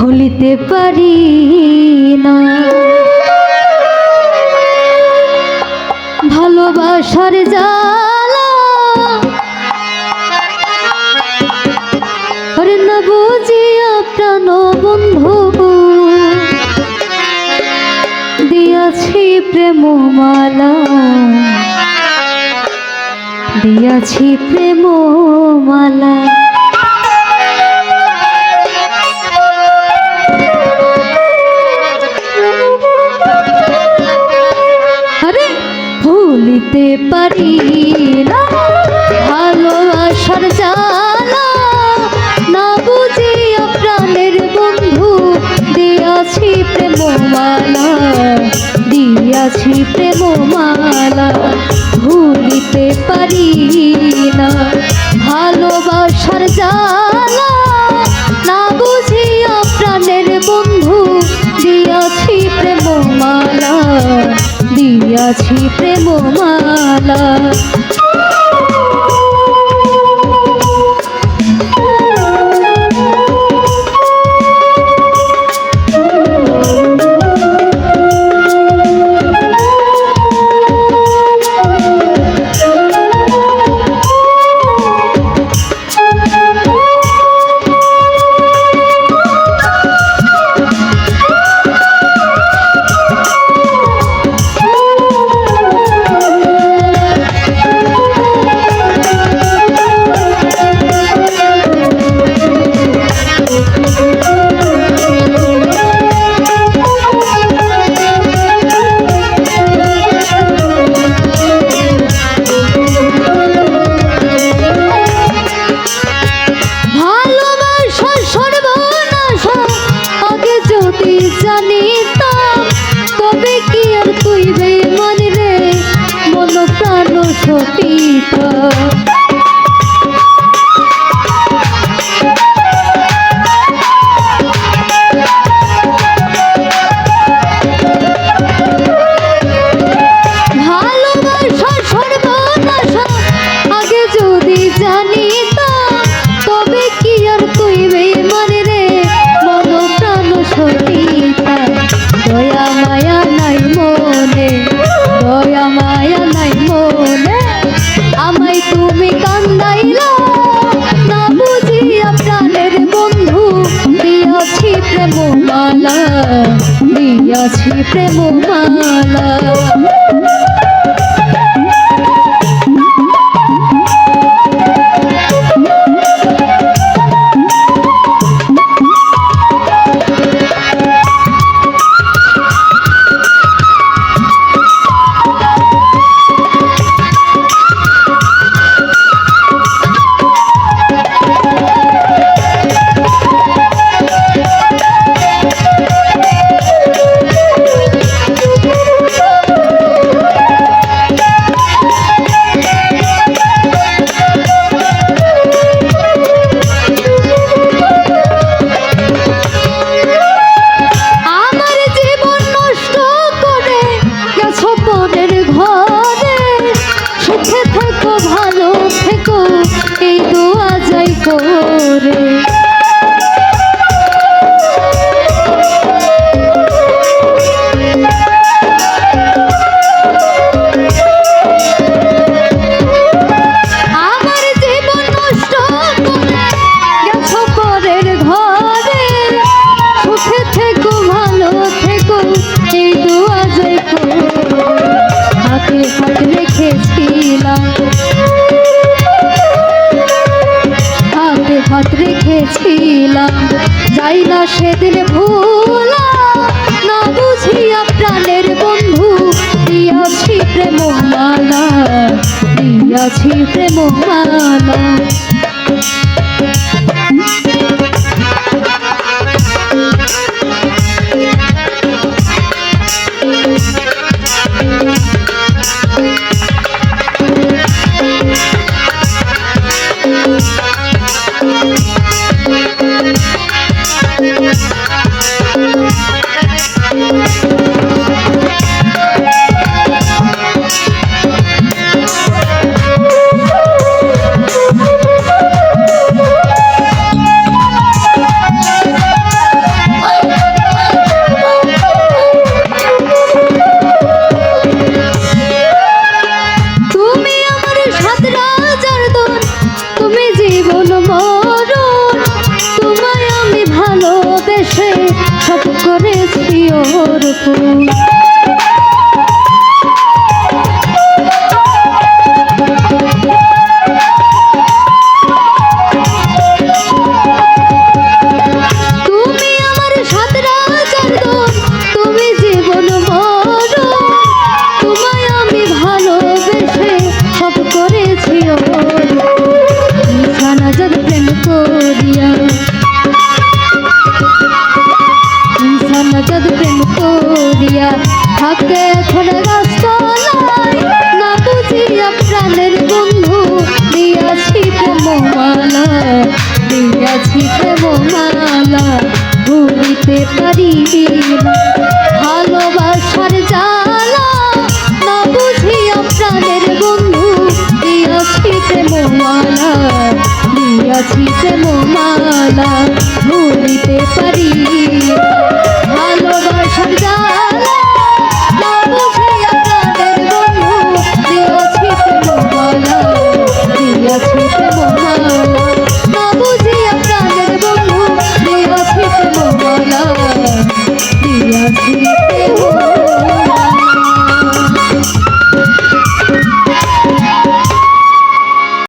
ভুলিতে পারি না। ভালোবাসার জালা আরে না বুঝিয়া প্রাণ বন্ধু। দিয়াছি প্রেম মালা দিয়াছি প্রেম ভুলিতে পারি না। ভালোবাসার না বুঝিয়া প্রাণের বন্ধু, দিয়াছি প্রেম মালা দিয়াছি প্রেম মালা ভুলিতে পারি না। ভালোবাসার জালা না বুঝিয়া প্রাণের বন্ধু, দিয়াছি প্রেম মালা দিয়াছি প্রেম মালা প্রাণ প্রেম মালা দিয়াছি প্রেম মালা রেখেছিলাম যাই না সেদিন ভুলা, না বুঝিয়া প্রাণের বন্ধু, দিয়াছি প্রেম মালা দিয়াছি প্রেম মালা ভোলা ভুলিতে পারি না। ভালোবাসার জ্বালা না বুঝিয়া প্রাণের বন্ধু দিয়াছি প্রেম মালা দিয়াছি প্রেম মালা